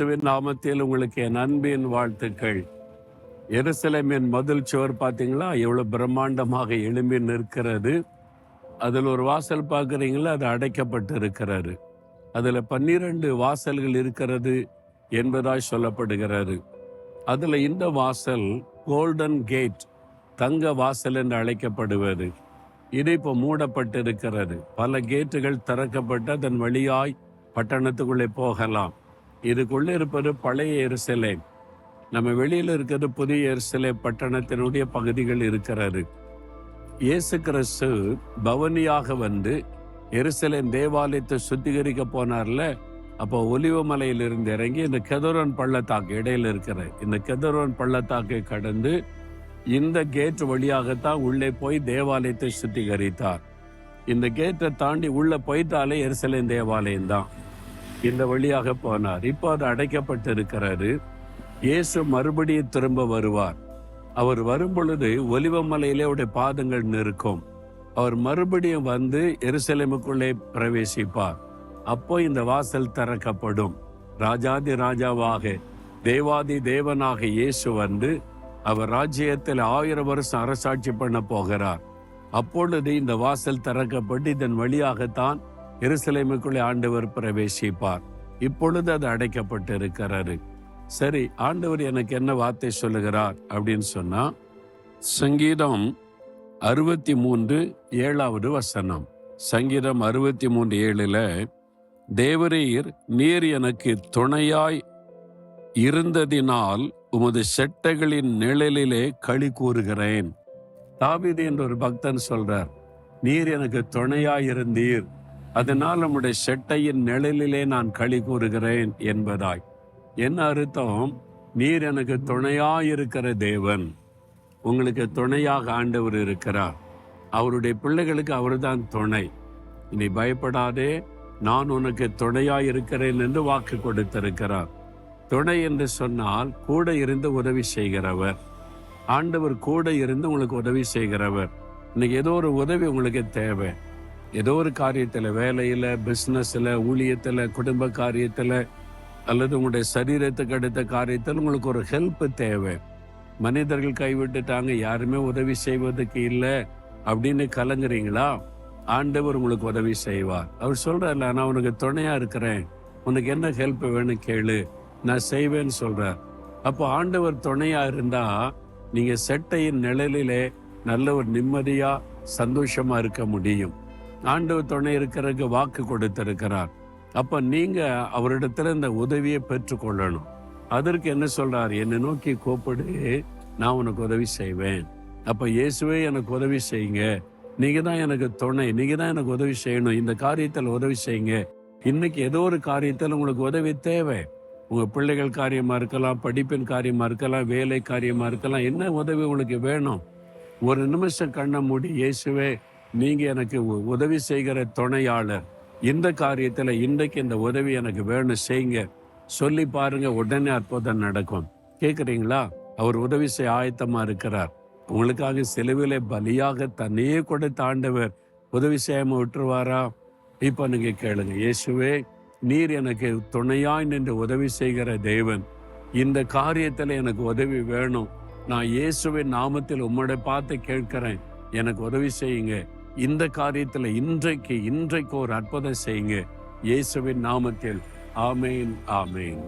இயேசுவின் நாமத்தில் உங்களுக்கு என் அன்பின் வாழ்த்துக்கள். எருசலேமின் மதில் சுவர் பார்த்தீங்களா? எவ்வளவு பிரம்மாண்டமாக எழும்பி நிற்கிறது. அதில் ஒரு வாசல் பார்க்குறீங்களா? அது அடைக்கப்பட்டு இருக்கிறாரு அதில் பன்னிரண்டு வாசல்கள் இருக்கிறது என்பதாய் சொல்லப்படுகிறது. அதில் இந்த வாசல் கோல்டன் கேட் தங்க வாசல் என்று அழைக்கப்படுவது. இது இப்போ மூடப்பட்டிருக்கிறது. பல கேட்டுகள் திறக்கப்பட்டு அதன் வழியாய் பட்டணத்துக்குள்ளே போகலாம். இதுக்குள்ளே இருப்பது பழைய எருசலேம். நம்ம வெளியில இருக்கிறது புதிய எருசலே பட்டணத்தினுடைய பகுதிகள் இருக்கிறது. இயேசு கிறிஸ்து பவனியாக வந்து எருசலேம் தேவாலயத்தை சுத்திகரிக்க போனார்ல அப்போ ஒலிவமலையிலிருந்து இறங்கி இந்த கெதரோன் பள்ளத்தாக்கு இடையில இருக்கிற இந்த கெதரோன் பள்ளத்தாக்கை கடந்து இந்த கேட் வழியாகத்தான் உள்ளே போய் தேவாலயத்தை சுத்திகரித்தார். இந்த கேட்டை தாண்டி உள்ள போயிட்டாலே எருசலேம் தேவாலயம் தான் இந்த வழியாக போனார். இப்போ அது அடைக்கப்பட்டு இருக்கிறாரு இயேசு மறுபடியும் திரும்ப வருவார். அவர் வரும் பொழுது ஒலிவமலையிலே அவருடைய பாதங்கள் நிற்கும். அவர் மறுபடியும் வந்து எருசலேமுக்குள்ளே பிரவேசிப்பார். அப்போ இந்த வாசல் திறக்கப்படும். ராஜாதி ராஜாவாக தேவாதி தேவனாக இயேசு வந்து அவர் ராஜ்யத்தில் ஆயிரம் வருஷம் அரசாட்சி பண்ண போகிறார். அப்பொழுது இந்த வாசல் திறக்கப்பட்டு இதன் வழியாகத்தான் எருசலேமுக்குள்ளே ஆண்டவர் பிரவேசிப்பார். இப்பொழுது அது அடைக்கப்பட்டு இருக்கிறாரு சரி ஆண்டவர் எனக்கு என்ன வார்த்தை சொல்லுகிறார் அப்படின்னு சொன்னா சங்கீதம் அறுபத்தி மூன்று ஏழாவது வசனம். சங்கீதம் அறுபத்தி மூன்று ஏழுல தேவரீர் நீர் எனக்கு துணையாய் இருந்ததினால் உமது செட்டைகளின் நிழலிலே களி கூறுகிறேன். தாவீது என்ற ஒரு பக்தன் சொல்றார் நீர் எனக்கு துணையாய் இருந்தீர். அதனால் நம்முடைய செட்டையின் நிழலிலே நான் களி கூறுகிறேன் என்பதாய். என்ன அர்த்தம்? நீர் எனக்கு துணையாக இருக்கிற தேவன். உங்களுக்கு துணையாக ஆண்டவர் இருக்கிறார். அவருடைய பிள்ளைகளுக்கு அவர்தான் துணை. இனி பயப்படாதே. நான் உனக்கு துணையாய் இருக்கிறேன் என்று வாக்கு கொடுத்திருக்கிறார். துணை என்று சொன்னால் கூட இருந்து உதவி செய்கிறவர். ஆண்டவர் கூட இருந்து உங்களுக்கு உதவி செய்கிறவர். இன்னைக்கு ஏதோ ஒரு உதவி உங்களுக்கு தேவை. ஏதோ ஒரு காரியத்தில் வேலையில் பிஸ்னஸில் ஊழியத்தில் குடும்ப காரியத்தில் அல்லது உங்களுடைய சரீரத்துக்கு அடுத்த காரியத்தில் உங்களுக்கு ஒரு ஹெல்ப் தேவை. மனிதர்கள் கைவிட்டுட்டாங்க யாருமே உதவி செய்வதற்கு இல்லை அப்படின்னு கலங்குறீங்களா? ஆண்டவர் உங்களுக்கு உதவி செய்வார். அவர் சொல்றாருல நான் உனக்கு துணையா இருக்கிறேன். உனக்கு என்ன ஹெல்ப் வேணும் கேளு. நான் செய்வேன்னு சொல்றார். அப்போ ஆண்டவர் துணையா இருந்தா நீங்க செட்டையின் நிழலிலே நல்ல ஒரு நிம்மதியா சந்தோஷமா இருக்க முடியும். ஆண்டவர் துணை இருக்கிறதுக்கு வாக்கு கொடுத்திருக்கிறார். அப்ப நீங்க அவரிடத்துல இந்த உதவியை பெற்றுக்கொள்ளணும். அதற்கு என்ன சொல்றார்? என்னை நோக்கி கூப்பிடு நான் உனக்கு உதவி செய்வேன். அப்ப இயேசுவே எனக்கு உதவி செய்யுங்க. நீங்க தான் எனக்கு துணை. நீங்க தான் எனக்கு உதவி செய்யணும். இந்த காரியத்தில் உதவி செய்யுங்க. இன்னைக்கு ஏதோ ஒரு காரியத்தில் உங்களுக்கு உதவி தேவை. உங்க பிள்ளைகள் காரியமா இருக்கலாம் படிப்பின் காரியமா இருக்கலாம் வேலை காரியமா இருக்கலாம் என்ன உதவி உங்களுக்கு வேணும்? ஒரு நிமிஷம் கண்ணை மூடி இயேசுவே நீங்க எனக்கு உ- உதவி செய்கிற துணையாளர். இந்த காரியத்துல இன்றைக்கு இந்த உதவி எனக்கு வேணும் செய்யுங்க. சொல்லி பாருங்க உடனே அற்புதம் நடக்கும். கேக்குறீங்களா? அவர் உதவி செய்ய ஆயத்தமா இருக்கிறார். உங்களுக்காக சிலுவிலே பலியாக தன்னையே கொடுத்த ஆண்டவர் உதவி செய்யாம விட்டுருவாரா? இப்ப நீங்க கேளுங்க. இயேசுவே நீர் எனக்கு துணையாய் நின்று உதவி செய்கிற தேவன். இந்த காரியத்துல எனக்கு உதவி வேணும். நான் இயேசுவின் நாமத்தில் உம்மோட பார்த்து கேட்கிறேன். எனக்கு உதவி செய்யுங்க. இந்த காரியத்தில் இன்றைக்கு இன்றைக்கு ஒரு அற்புதம் செய்யுங்க. இயேசுவின் நாமத்தில். ஆமேன் ஆமேன்.